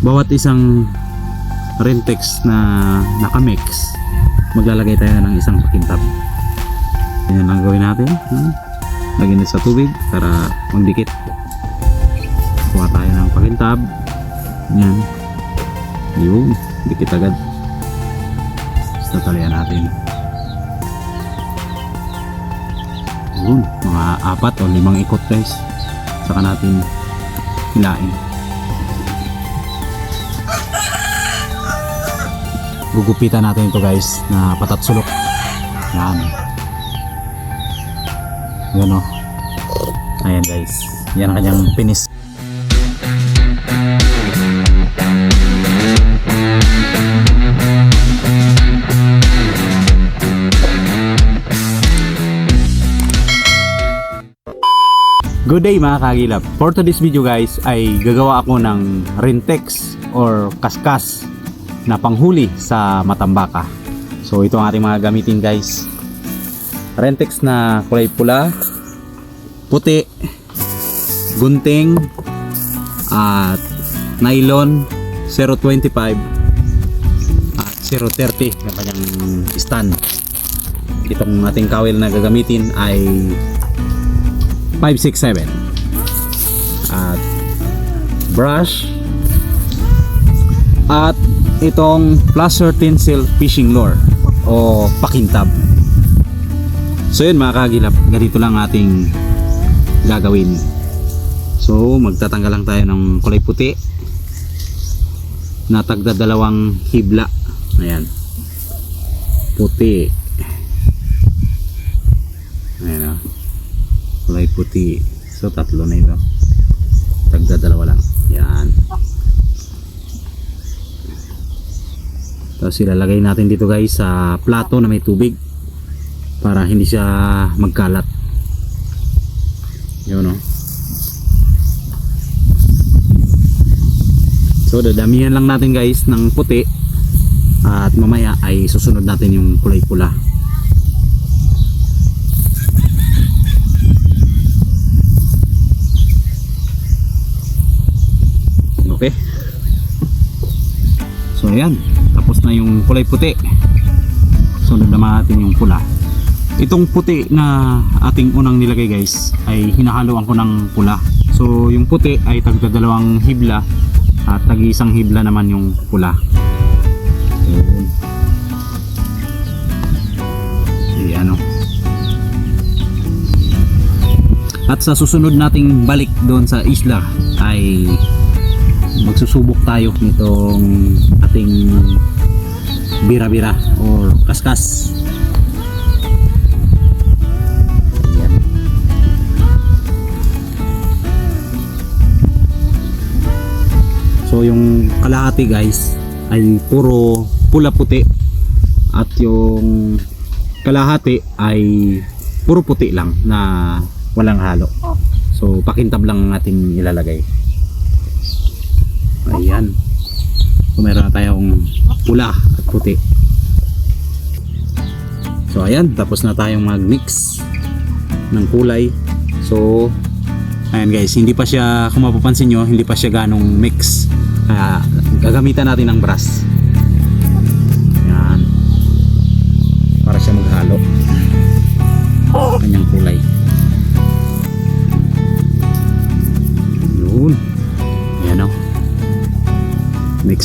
bawat isang Rentex na nakamix maglalagay tayo ng isang pakintab. Yan lang gawin natin lagyan natin sa tubig para magdikit. Kuha tayo ng pakintab. Yan. Yun dikit agad. Tatalian natin. Yun mga apat o limang ikot guys. Saka natin hilain gugupitan natin ito guys na patat sulok. Yan. Yan o ayan guys. Yan ang kanyang pinis. Good day mga kagilap. For today's video guys ay gagawa ako ng Rentex or kaskas na panghuli sa Matambaka. So ito ang ating mga gamitin guys. Rentex na kulay pula, puti, gunting, at nylon 025 at 030 yung kanyang stand. Itong ating kawil na gagamitin ay 567 at brush at itong placer tinsel fishing lure o pakintab. So yun mga kagilap ganito lang ating gagawin. So magtatanggal lang tayo ng kulay puti. Na tagda dalawang hibla. Ayan. Puti. Ayan o kulay puti. So tatlo na ito. Tagda dalawa lang. Yan tapos ilalagay natin dito guys sa plato na may tubig para hindi siya magkalat. Yun o so dadamihan lang natin guys ng puti at mamaya ay susunod natin yung kulay pula. Okay. So ayan, na yung kulay puti. Sunod naman natin yung pula. Itong puti na ating unang nilagay guys ay hinahaluan ko ng pula. So yung puti ay tagdadalawang hibla at tag isang hibla naman yung pula. Yun. Ayan o. At sa susunod nating balik doon sa isla ay magsusubok tayo nitong ating bira-bira or kaskas Ayan. so yung kalahati guys ay puro pula puti at yung kalahati ay puro puti lang na walang halo so pakintab lang ang ating ilalagay Ayan. So meron na tayong pula at puti. So ayan, tapos na tayong mag-mix ng kulay. So ayan guys, hindi pa siya kung mapapansin nyo, hindi pa siya ganong mix. Kaya gagamitan natin ng brush.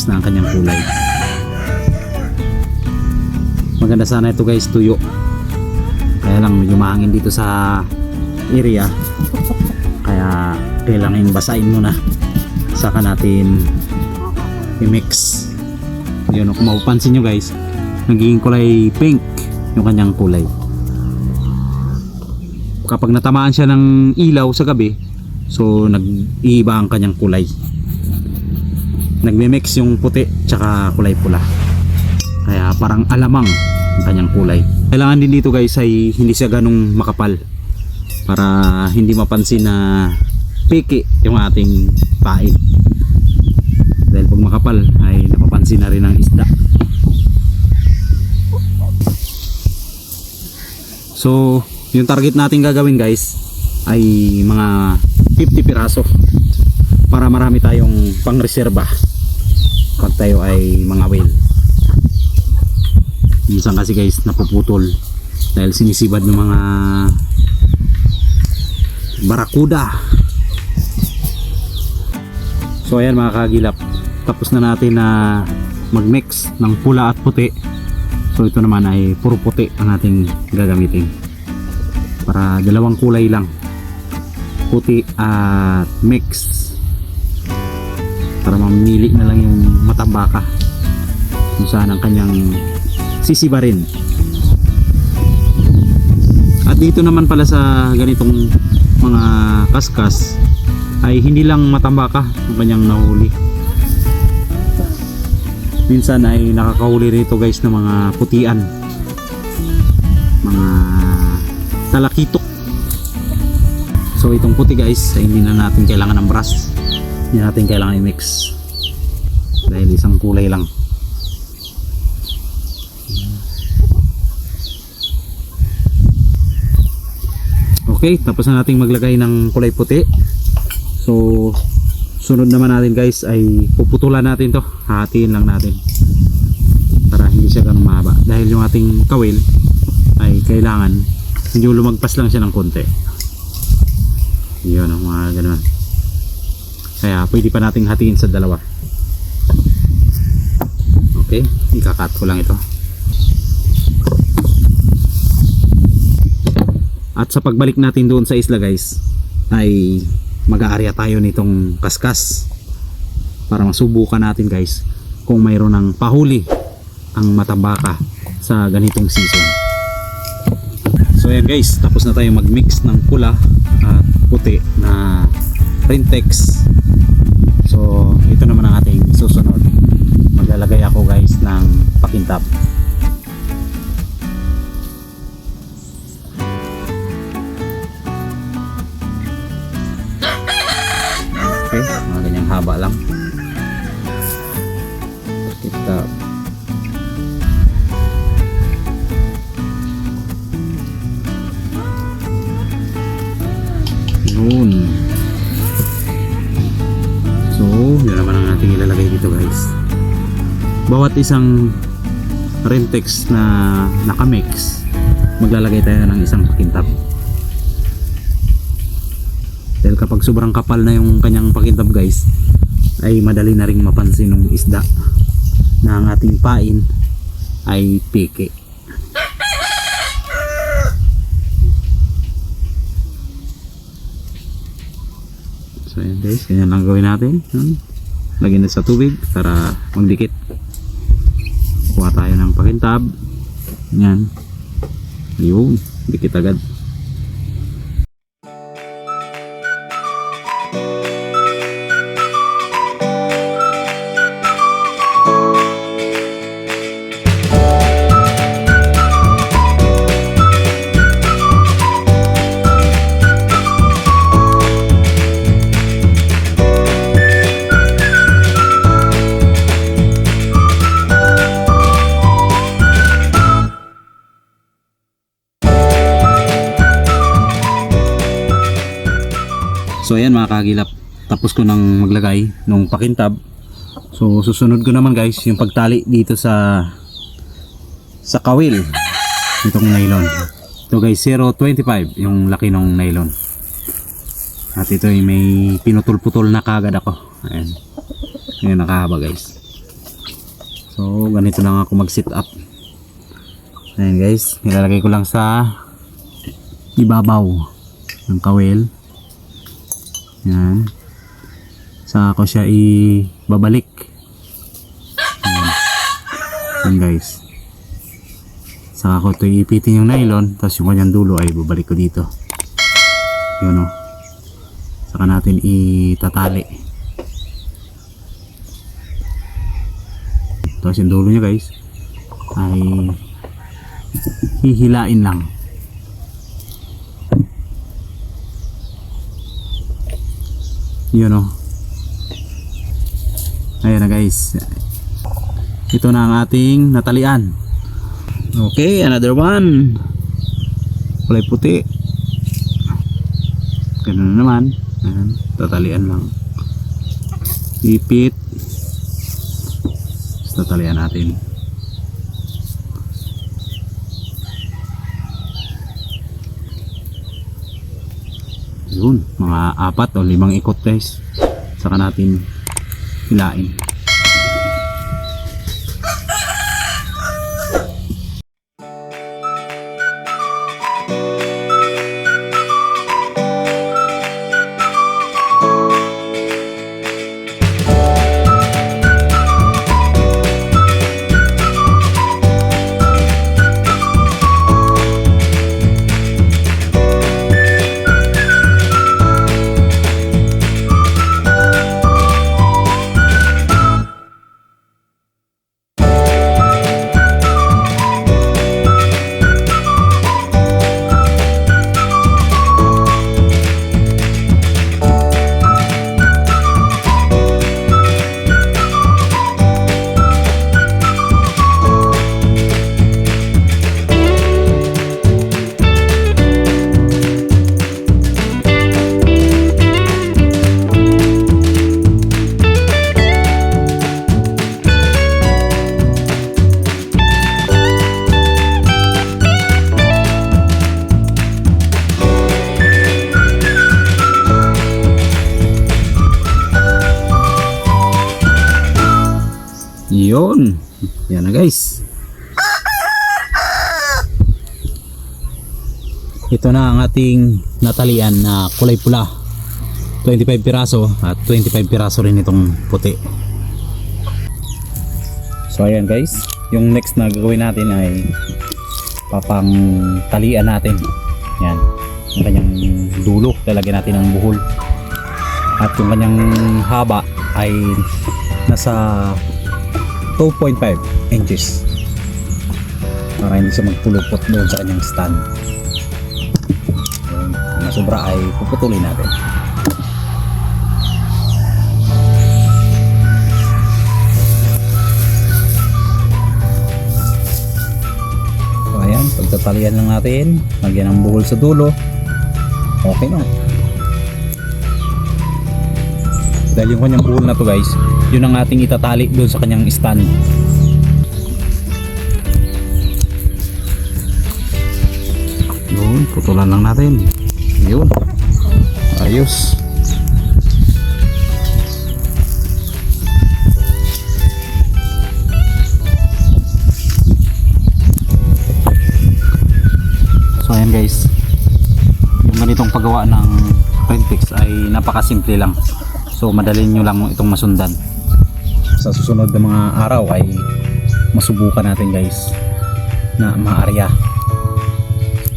Mix na ang kanyang kulay. Maganda sana ito guys tuyo. Kaya lang medyo mahangin dito sa area. Kaya kailangan basahin muna. Saka natin i-mix. Yun kung mapapansin nyo guys nagiging kulay pink yung kanyang kulay. Kapag natamaan siya ng ilaw sa gabi so nag-iiba ang kanyang kulay nagme-mix yung puti tsaka kulay pula. Kaya parang alamang ang kanyang kulay. Kailangan din dito guys ay hindi siya ganong makapal para hindi mapansin na piki yung ating pain. Dahil pag makapal ay napapansin na rin ng isda. So yung target natin gagawin guys ay mga 50 piraso para marami tayong pangreserba pag tayo ay mga whale. Minsan kasi guys napuputol. Dahil sinisibad ng mga barakuda so ayan mga kagilap. Tapos na natin na magmix ng pula at puti. So ito naman ay puro puti ang ating gagamitin. Para dalawang kulay lang. Puti at mix. Para mamili na lang yung matambaka kung saan ang kanyang sisibarin. At dito naman pala sa ganitong mga kaskas ay hindi lang matambaka ang kanyang nahuli. Minsan ay nakakahuli rito guys ng mga putian. Mga talakitok so itong puti guys ay hindi na natin kailangan ng brush. Hindi natin kailangan i-mix dahil isang kulay lang. Okay tapos na nating maglagay ng kulay puti. So sunod naman natin guys ay puputulan natin to. Hatiin lang natin. Para hindi siya ganun mahaba. Dahil yung ating kawil ay kailangan medyo lumagpas lang siya ng konti. Yun ang mga ganun. Kaya pwede pa nating hatiin sa dalawa okay ikakat ko lang ito. At sa pagbalik natin doon sa isla guys ay mag-aarya tayo nitong kaskas para masubukan natin guys kung mayroon ng pahuli ang matambaka sa ganitong season. So ayan guys tapos na tayo mag-mix ng pula at puti na Rintex so ito naman ang ating susunod maglalagay ako guys ng pakintab Okay, mga ganyang haba lang. Bawat isang Rentex na nakamix, maglalagay tayo ng isang pakintab. Dahil kapag sobrang kapal na yung kanyang pakintab guys, ay madali na ring mapansin ng isda na ang ating pain ay piki. So yan guys, ganyan lang gawin natin. Lagyan na sa tubig para magdikit. Kuha tayo ng pakintab. Yan. Yun, dikit agad. So ayan mga kagilap, tapos ko nang maglagay nung pakintab. So susunod ko naman guys yung pagtali dito sa sa kawil itong nylon. Ito guys 0.25 yung laki ng nylon. At ito ay may pinutol-putol na kagad ako. Ayan. Ayan nakahaba guys. So ganito lang ako mag sit up. Ayan guys, nilalagay ko lang sa ibabaw ng kawil. Yan. Saka ko siya ibabalik. Yan. Guys. Saka ko ito ipitin yung nylon. Tapos yung kanyang dulo ay babalik ko dito. Yun o. Saka natin itatali. Tapos yung dulo niya guys ay hihilain lang. Yun o ayan na guys. Ito na ang ating natalian. Okay another one. Kulay puti. Ganun na naman. Ayan, tatalian lang. Ipit. Tatalian natin. Yun, mga apat o limang ikot guys. Saka natin hilain. Yun. Yan na guys. Ito na ang ating natalian na kulay pula. 25 piraso at 25 piraso rin itong puti. So ayan guys, yung next na gagawin natin ay papang talian natin. Yan. Yung kanyang dulo, lalagyan natin ng buhol. At yung kanyang haba ay nasa 2.5 inches. Para hindi siya magpulupot doon sa kanyang stand. Kung nasobra ay puputulin natin. So ayan pagtatalian lang natin. Lagyan ng buhol sa dulo. Okay na dahil yung kanyang buhol na to guys yun ang ating itatali doon sa kanyang stand. Yun putulan lang natin. Yun. Ayos. So ayan guys. Yung ganitong paggawa ng Prentex ay napakasimple lang so madali nyo lang itong masundan. Sa susunod na mga araw ay masubukan natin guys na maarya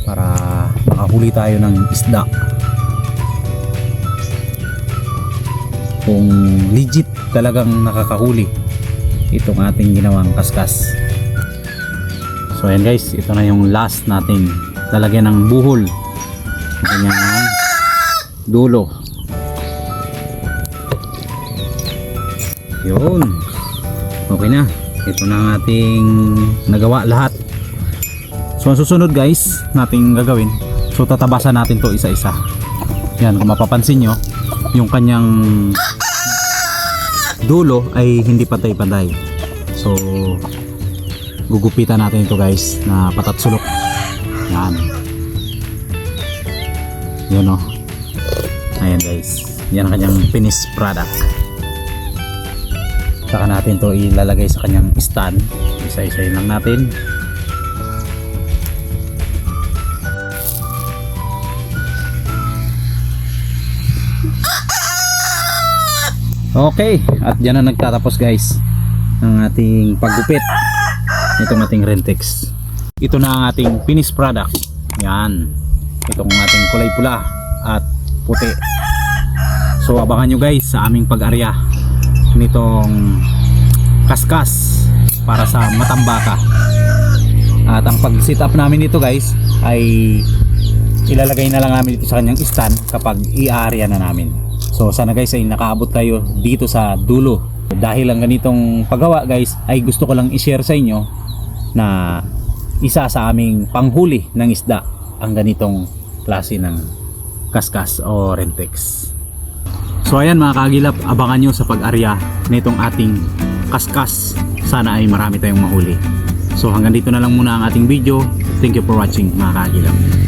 para makahuli tayo ng isda. Kung legit talagang nakakahuli itong ating ginawang kaskas. So ayan guys ito na yung last nating lalagyan ng buhol. Ng kanyang dulo yun. Okay na. Ito na ang ating nagawa lahat. So ang susunod guys nating gagawin. So tatabasan natin to isa isa yan kung mapapansin nyo yung kanyang dulo ay hindi pantay-pantay so gugupitan natin ito guys na patat sulok yan yun o ayan guys. Yan ang kanyang finished product saka natin to ilalagay sa kanyang stand. Isa-isa lang natin. Okay at dyan na nagtatapos guys ang ating paggupit. Itong ating rentex. Ito na ang ating finished product. Yan. Itong ating kulay pula at puti. So abangan nyo guys sa aming pag-arya nitong kaskas para sa matambaka at ang pag set up namin dito guys ay ilalagay na lang namin dito sa kanyang stand kapag i-area na namin. So sana guys ay nakaabot kayo dito sa dulo. Dahil ang ganitong paggawa guys ay gusto ko lang i-share sa inyo na isa sa aming panghuli ng isda ang ganitong klase ng kaskas o rentex So ayan mga kagilap, abangan nyo sa pag-arya nitong ating kaskas sana ay marami tayong mahuli. So hanggang dito na lang muna ang ating video. Thank you for watching mga kagilap.